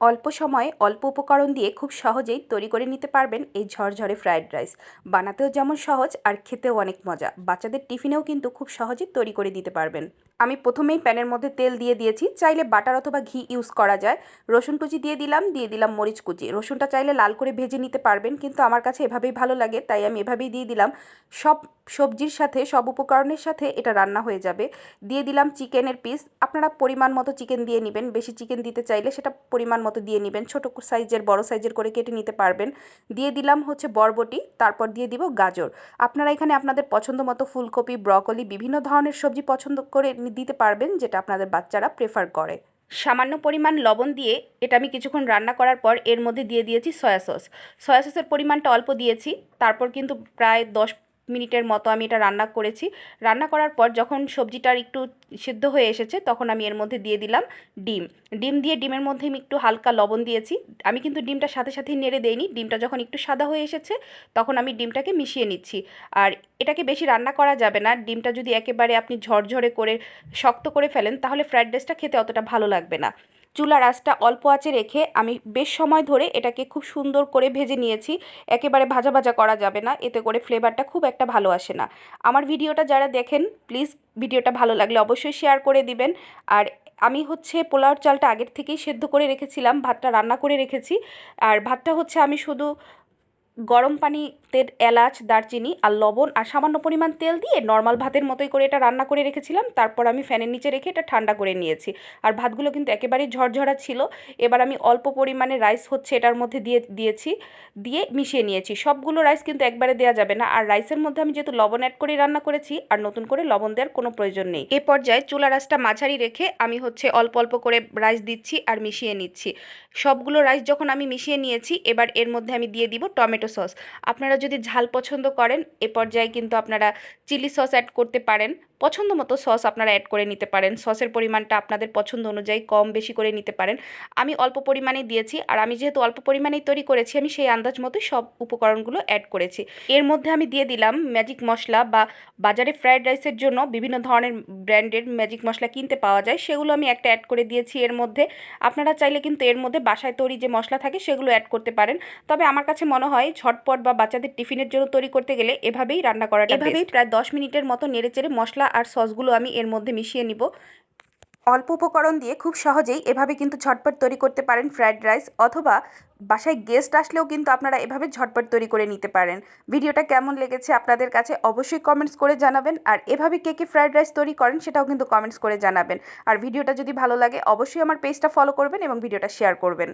অল্প সময়ে অল্প উপকরণ দিয়ে খুব সহজেই তৈরি করে নিতে পারবেন এই ঝরঝরে ফ্রায়েড রাইস বানাতেও যেমন সহজ আর খেতেও অনেক মজা। বাচ্চাদের টিফিনেও কিন্তু খুব সহজেই তৈরি করে দিতে পারবেন। আমি প্রথমেই প্যানের মধ্যে তেল দিয়ে দিয়েছি। চাইলে বাটার অথবা ঘি ইউজ করা যায়। রসুন কুচি দিয়ে দিলাম দিয়ে দিলাম মরিচ কুচি। রসুনটা চাইলে লাল করে ভেজে নিতে পারবেন, কিন্তু আমার কাছে এভাবেই ভালো লাগে, তাই আমি এভাবেই দিয়ে দিলাম। সব সবজির সাথে, সব উপকরণের সাথে এটা রান্না হয়ে যাবে। দিয়ে দিলাম চিকেনের পিস আপনারা পরিমাণ মতো চিকেন দিয়ে নেবেন, বেশি চিকেন দিতে চাইলে সেটা পরিমাণ মতো দিয়ে নেবেন। ছোটো সাইজের, বড় সাইজের করে কেটে নিতে পারবেন। দিয়ে দিলাম হচ্ছে বরবটি, তারপর দিয়ে দিব গাজর। আপনারা এখানে আপনাদের পছন্দ মতো ফুলকপি, ব্রকলি, বিভিন্ন ধরনের সবজি পছন্দ করে দিতে পারবেন যেটা আপনাদের বাচ্চারা প্রেফার করে। সামান্য পরিমাণ লবণ দিয়ে এটা আমি কিছুক্ষণ রান্না করার পর এর মধ্যে দিয়ে দিয়েছি সয়া সস। সয়া সসের পরিমাণটা অল্প দিয়েছি, তারপর কিন্তু প্রায় দশ মিনিটের মতো আমি এটা রান্না করেছি। রান্না করার পর যখন সবজিটার একটু সিদ্ধ হয়ে এসেছে, তখন আমি এর মধ্যে দিয়ে দিলাম ডিম। ডিম দিয়ে ডিমের মধ্যে আমি একটু হালকা লবণ দিয়েছি। আমি কিন্তু ডিমটা সাথে সাথেই নেড়ে দেইনি। ডিমটা যখন একটু সাদা হয়ে এসেছে, তখন আমি ডিমটাকে মিশিয়ে নিচ্ছি। আর এটাকে বেশি রান্না করা যাবে না। ডিমটা যদি একেবারে আপনি ঝরঝরে করে, শক্ত করে ফেলেন, তাহলে ফ্রায়েড রাইসটা খেতে অতটা ভালো লাগবে না। চুলার আঁচটা অল্প আঁচে রেখে আমি বেশ সময় ধরে এটাকে খুব সুন্দর করে ভেজে নিয়েছি। একেবারে ভাজা ভাজা করা যাবে না, এতে করে ফ্লেভারটা খুব একটা ভালো আসে না। আমার ভিডিওটা যারা দেখেন, প্লিজ ভিডিওটা ভালো লাগলে অবশ্যই শেয়ার করে দিবেন। আর আমি হচ্ছে পোলাওর চালটা আগের থেকেই সেদ্ধ করে রেখেছিলাম, ভাতটা রান্না করে রেখেছি। আর ভাতটা হচ্ছে আমি শুধু গরম পানিতে এলাচ, দারচিনি আর লবণ আর সামান্য পরিমাণ তেল দিয়ে নর্মাল ভাতের মতোই করে এটা রান্না করে রেখেছিলাম। তারপর আমি ফ্যানের নিচে রেখে এটা ঠান্ডা করে নিয়েছি। আর ভাতগুলো কিন্তু একেবারেই ঝরঝরা ছিল। এবার আমি অল্প পরিমাণে রাইস হচ্ছে এটার মধ্যে দিয়ে, দিয়েছি, দিয়ে মিশিয়ে নিয়েছি। সবগুলো রাইস কিন্তু একবারে দেওয়া যাবে না। আর রাইসের মধ্যে আমি যেহেতু লবণ অ্যাড করে রান্না করেছি, আর নতুন করে লবণ দেওয়ার কোনো প্রয়োজন নেই। এ পর্যায়ে চুলা রাইসটা মাঝারি রেখে আমি হচ্ছে অল্প অল্প করে রাইস দিচ্ছি আর মিশিয়ে নিচ্ছি। সবগুলো রাইস যখন আমি মিশিয়ে নিয়েছি, এবার এর মধ্যে আমি দিয়ে দিব টমেটো সস আপনারা যদি ঝাল পছন্দ করেন এ পর্যায়ে কিন্তু আপনারা চিলি সস অ্যাড করতে পারেন। পছন্দ মতো সস আপনারা অ্যাড করে নিতে পারেন। সসের পরিমাণটা আপনাদের পছন্দ অনুযায়ী কম বেশি করে নিতে পারেন। আমি অল্প পরিমাণে দিয়েছি আর আমি যেহেতু অল্প পরিমাণেই তৈরি করেছি আমি সেই আন্দাজ মতোই সব উপকরণগুলো অ্যাড করেছি। এর মধ্যে আমি দিয়ে দিলাম ম্যাজিক মশলা বা বাজারে ফ্রায়েড রাইসের জন্য বিভিন্ন ধরনের ব্র্যান্ডের ম্যাজিক মশলা কিনতে পাওয়া যায়। সেগুলো আমি একটা অ্যাড করে দিয়েছি এর মধ্যে। আপনারা চাইলে কিন্তু এর মধ্যে বাসায় তৈরি যে মশলা থাকে সেগুলো অ্যাড করতে পারেন। তবে আমার কাছে মনে হয় ঝটপট বা বাচ্চাদের টিফিনের জন্য তৈরি করতে গেলে এভাবেই রান্না করাটা এভাবেই প্রায় দশ মিনিটের মতো নেড়েচেড়ে মশলা আর সসগুলো আমি এর মধ্যে মিশিয়ে নিব। অল্প উপকরণ দিয়ে খুব সহজেই এভাবে কিন্তু ঝটপট তৈরি করতে পারেন ফ্রায়েড রাইস অথবা বাসায় গেস্ট আসলেও কিন্তু আপনারা এভাবে ঝটপট তৈরি করে নিতে পারেন। ভিডিওটা কেমন লেগেছে আপনাদের কাছে অবশ্যই কমেন্টস করে জানাবেন আর এভাবে কে কে ফ্রায়েড রাইস তৈরি করেন সেটাও কিন্তু কমেন্টস করে জানাবেন। আর ভিডিওটা যদি ভালো লাগে অবশ্যই আমার পেজটা ফলো করবেন এবং ভিডিওটা শেয়ার করবেন।